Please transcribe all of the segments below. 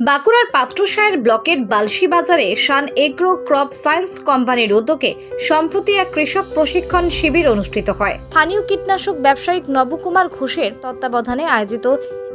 বাঁকুড়ার পাত্রসায়ের ব্লকের বালসি বাজারে সান এগ্রো ক্রপ সায়েন্স কোম্পানির উদ্যোগে সম্প্রতি এক কৃষক প্রশিক্ষণ শিবির অনুষ্ঠিত হয়। স্থানীয় কীটনাশক ব্যবসায়িক নবকুমার ঘোষের তত্ত্বাবধানে আয়োজিত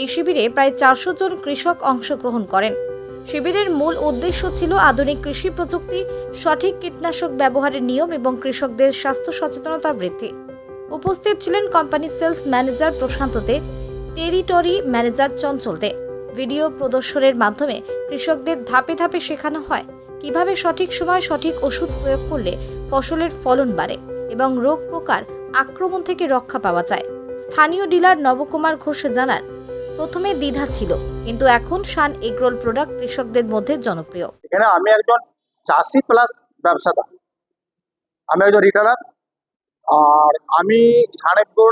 এই শিবিরে প্রায় চারশো জন কৃষক অংশগ্রহণ করেন। শিবিরের মূল উদ্দেশ্য ছিল আধুনিক কৃষি প্রযুক্তি, সঠিক কীটনাশক ব্যবহারের নিয়ম এবং কৃষকদের স্বাস্থ্য সচেতনতা বৃদ্ধি। উপস্থিত ছিলেন কোম্পানির sales manager Prashanta Dey territory manager Chanchal Dey video প্রদর্শনের মাধ্যমে কৃষকদের ধাপে ধাপে শেখানো হয় কীভাবে সঠিক সময় সঠিক ওষুধ প্রয়োগ করলে ফসলের ফলন বাড়ে এবং রোগ প্রকার আক্রমণ থেকে রক্ষা পাওয়া যায়। স্থানীয় ডিলার নবকুমার ঘোষ জানান, প্রথমে দ্বিধা ছিল, কিন্তু এখন শান এগরোল প্রোডাক্ট কৃষকদের মধ্যে জনপ্রিয়। এখানে আমি একজন চাষি প্লাস ব্যবসাদার। আমি একজন রিটেলার আর আমি সানেপুর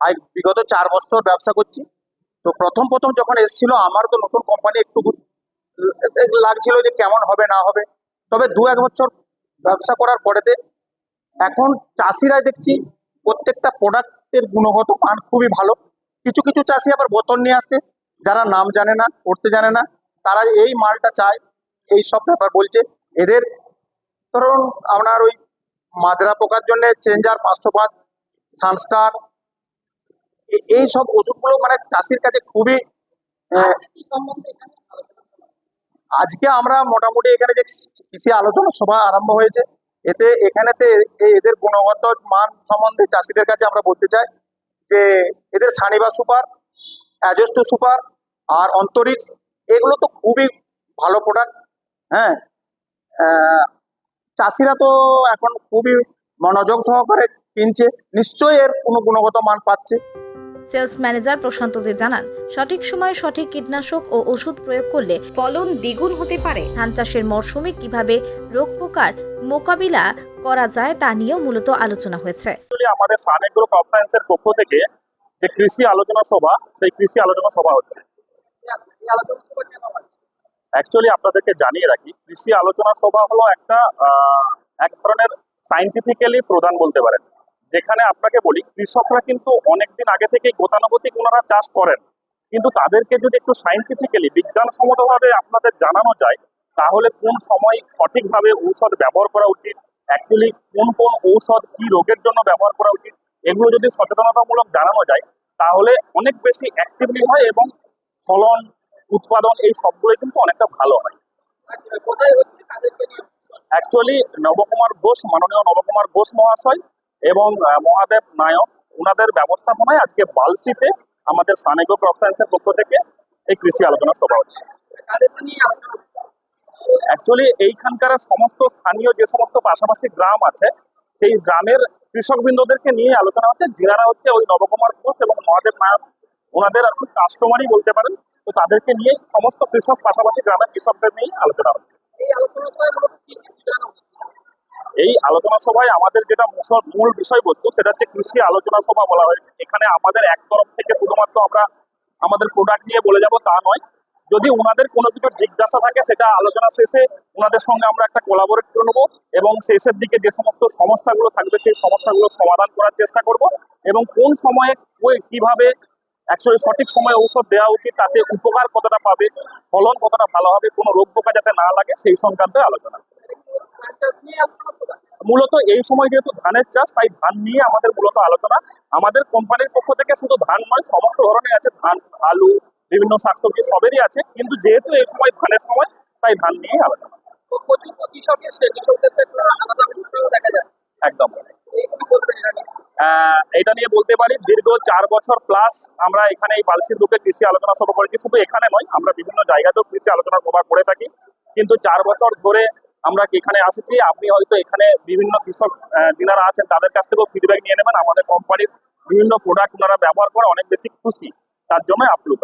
আজ বিগত চার বছর ব্যবসা করছি। তো প্রথম প্রথম যখন এসেছিল, আমার তো নতুন কোম্পানি একটু লাগছিল যে কেমন হবে, না হবে। তবে দু এক বছর ব্যবসা করার পরেতে এখন চাষিরাই দেখছি প্রত্যেকটা প্রোডাক্টের গুণগত মান খুবই ভালো। কিছু কিছু চাষি আবার বোতল নিয়ে আসছে, যারা নাম জানে না করতে জানে না। তারা এই মালটা চায়, এই সব ব্যাপার বলছে। এদের ধরুন, আপনার ওই মাজরা পোকার জন্য চেঞ্জার পাঁচশো পাঁচ, সানস্টার এই সব ওষুধগুলো মানে চাষির কাছে খুবই আহ, আজকে আমরা মোটামুটি এখানে যে কৃষি আলোচনা সভা আরম্ভ হয়েছে এতে এখানেতে এদের গুণগত মান সম্বন্ধে চাষিদের কাছে আমরা বলতে চাই যে এদের সানিবা সুপার অ্যাজেস্টো সুপার আর অন্তরিক্স এগুলো তো খুবই ভালো প্রোডাক্ট হ্যাঁ। চাষিরা তো এখন খুবই মনোযোগ সহকারে কিনছে নিশ্চয়ই এর কোনো গুণগত মান পাচ্ছে। সেলস ম্যানেজার প্রশান্ত দে জানান, সঠিক সময়ে সঠিক কীটনাশক ও ওষুধ প্রয়োগ করলে ফলন দ্বিগুণ হতে পারে। ধান চাষের মরশুমে কীভাবে রোগ পোকার মোকাবিলা করা যায় তা নিয়েও মূলত আলোচনা হয়েছে। আমাদের সানেগ্রো ক্রপ সায়েন্সের পক্ষ থেকে যে কৃষি আলোচনা সভা, সেই কৃষি আলোচনা সভা হচ্ছে। অ্যাকচুয়ালি আপনাদেরকে জানিয়ে রাখি, কৃষি আলোচনা সভা হলো একটা এক ধরনের সাইন্টিফিক্যালি প্রদান বলতে পারেন। যেখানে আপনাকে বলি কৃষকরা কিন্তু অনেকদিন আগে থেকে গতানুগতিক ওনারা চাষ করেন। কিন্তু তাদেরকে যদি একটু সাইন্টিফিক্যালি বিজ্ঞানসম্মতভাবে আপনাদের জানানো যায় তাহলে কোন সময় সঠিকভাবে ঔষধ ব্যবহার করা উচিত? অ্যাকচুয়ালি কোন কোন ঔষধ কি রোগের জন্য ব্যবহার করা উচিত? এগুলো যদি সচেতনতামূলক জানানো যায় তাহলে অনেক বেশি অ্যাক্টিভলি হয় এবং ফলন উৎপাদন এই সবগুলোই কিন্তু অনেকটা ভালো হয়। অ্যাকচুয়ালি নবকুমার ঘোষ মাননীয় নবকুমার ঘোষ মহাশয় এবং মহাদেব নায়ক ওনাদের ব্যবস্থাপনায় আজকে বালসিতে আমাদের সানেগো ক্রপ সায়েন্সের পক্ষ থেকে এই কৃষি আলোচনা সভা হচ্ছে। অ্যাকচুয়ালি এইখানকার সমস্ত স্থানীয় যে সমস্ত পাশাপাশি গ্রাম আছে, সেই গ্রামের কৃষকবৃন্দদেরকে নিয়ে আলোচনা হচ্ছে। যিনারা হচ্ছে ওই নবকুমার ঘোষ এবং মহাদেব নায়ক ওনাদের আর কাস্টমারই বলতে পারেন। তো তাদেরকে নিয়ে সমস্ত কৃষক পাশাপাশি গ্রামের কৃষকদের নিয়ে আলোচনা হচ্ছে। সভায় আমাদের যেটা মূল- মূল বিষয়বস্তু, সেটা হচ্ছে কৃষি আলোচনা সভা বলা হয়েছে। এখানে আমাদের এক তরফ থেকে শুধুমাত্র আমরা আমাদের প্রোডাক্ট নিয়ে বলে যাব তা নয়। যদি ওনাদের কোনো কিছু জিজ্ঞাসা থাকে, সেটা আলোচনা শেষে ওনাদের সঙ্গে আমরা একটা কোলাবোরেট করে নেব এবং শেষের দিকে যে সমস্ত সমস্যাগুলো থাকবে, সেই সমস্যাগুলো সমাধান করার চেষ্টা করব এবং কোন সময়ে ওই কীভাবে অ্যাকচুয়ালি সঠিক সময়ে ঔষধ দেওয়া উচিত, তাতে উপকার কতটা পাবে, ফলন কতটা ভালো হবে, কোনো রোগ পোকা যাতে না লাগে, সেই সংক্রান্ত আলোচনা। মূলত এই সময় যেহেতু ধানের চাষ তাই ধান নিয়ে আমাদের মূলত আলোচনা। আমাদের কোম্পানির পক্ষ থেকে শুধু ধান নয় সমস্ত ধরনের আছে। ধান আলু বিভিন্ন শাকসবজি সবেরই আছে। কিন্তু যেহেতু এই সময় ধানের সময় তাই ধান নিয়ে আলোচনা। একদম। এটা নিয়ে। বলতে পারি দীর্ঘ চার বছর প্লাস আমরা এখানে এই বালসির রূপে কৃষি আলোচনা সভা করেছি। শুধু এখানে নয় আমরা বিভিন্ন জায়গাতেও কৃষি আলোচনা সভা করে থাকি। কিন্তু চার বছর ধরে আমরা এখানে আসেছি? আপনি হয়তো এখানে বিভিন্ন কৃষক যিনারা আছেন, তাদের কাছ থেকেও ফিডব্যাক নিয়ে নেবেন। আমাদের কোম্পানির বিভিন্ন প্রোডাক্ট ওনারা ব্যবহার করে অনেক বেশি খুশি। তার জন্য আপ্লুত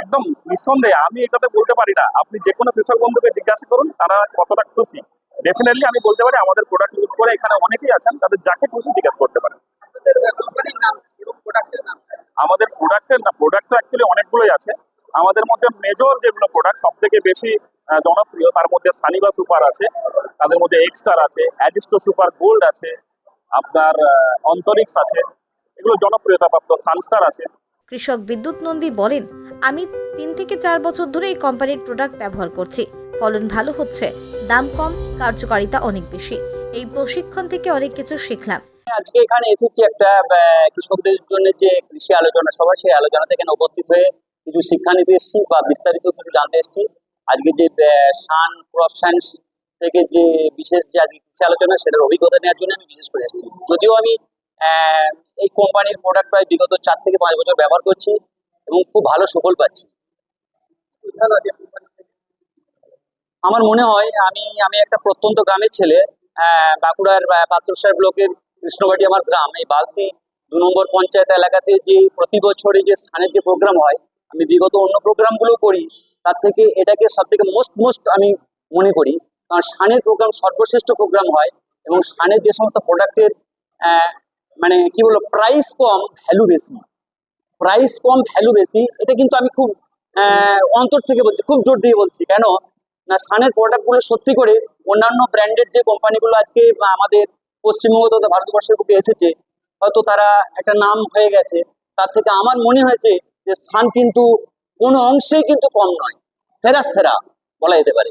একদম নিঃসন্দেহে, আমি এটাতে বলতে পারি না। আপনি যে কোনো কৃষক বন্ধুকে জিজ্ঞাসা করুন, তারা কতটা খুশি। ডেফিনেটলি আমি বলতে পারি, আমাদের প্রোডাক্ট ইউজ করে এখানে অনেকেই আছেন, তাদের যাকে খুশি জিজ্ঞাসা করতে পারেন। আমাদের প্রোডাক্টের না প্রোডাক্ট তো অ্যাকচুয়ালি অনেকগুলোই আছে। আমাদের মধ্যে মেজর যেগুলো প্রোডাক্ট সব থেকে বেশি জনপ্রিয়। তার মধ্যে সানিবা সুপার আছে তাদের মধ্যে এক্সটার আছে অ্যাডিস্টো সুপার গোল্ড আছে আপনার অন্তরিক্স আছে। এগুলো জনপ্রিয়তা প্রাপ্ত সানস্টার আছে। কৃষক বিদ্যুৎ নন্দী বলেন আমি তিন থেকে চার বছর ধরে এই কোম্পানির প্রোডাক্ট ব্যবহার করছি। ফলন ভালো হচ্ছে দাম কম কার্যকারিতা অনেক বেশি। এই প্রশিক্ষণ থেকে অনেক কিছু শিখলাম। আজকে এখানে এসেছি একটা আহ, কৃষকদের জন্য যে কৃষি আলোচনা সভা সেই আলোচনা থেকে উপস্থিত হয়ে কিছু শিক্ষা নিতে এসেছি বা বিস্তারিত কিছু জানতে এসেছি। আজকে যে সান ক্রপ সায়েন্স থেকে যে বিশেষ যে আজকে কৃষি আলোচনা, সেটার অভিজ্ঞতা নেওয়ার জন্য আমি বিশেষ করে এসেছি। যদিও আমি এই কোম্পানির প্রোডাক্ট প্রায় বিগত চার থেকে পাঁচ বছর ব্যবহার করছি এবং খুব ভালো সুফল পাচ্ছি। আমার মনে হয়, আমি আমি একটা প্রত্যন্ত গ্রামের ছেলে বাঁকুড়ার পাত্রসার ব্লকের কৃষ্ণবাটি আমার গ্রাম, এই বালসি দু নম্বর পঞ্চায়েত এলাকাতে যে প্রতি বছরই যে স্থানের যে প্রোগ্রাম হয়, আমি বিগত অন্য প্রোগ্রামগুলো করি। তার থেকে এটাকে সব থেকে মোস্ট মোস্ট আমি মনে করি। কারণ সানের প্রোগ্রাম সর্বশ্রেষ্ঠ প্রোগ্রাম হয় এবং সানের যে সমস্ত প্রোডাক্টের মানে কি বলব প্রাইস কম ভ্যালু বেশি। প্রাইস কম ভ্যালু বেশি, এটা কিন্তু আমি খুব অন্তর থেকে বলছি, খুব জোর দিয়ে বলছি। কেন? না, সানের প্রোডাক্টগুলো সত্যি করে অন্যান্য ব্র্যান্ডেড যে কোম্পানিগুলো আজকে আমাদের পশ্চিমবঙ্গ তথা ভারতবর্ষের বুকে এসেছে, হয়তো তারা একটা নাম হয়ে গেছে। তার থেকে আমার মনে হয়েছে যে সান কিন্তু কোনো অংশেই কিন্তু কম নয়। সেরা সেরা বলা যেতে পারে।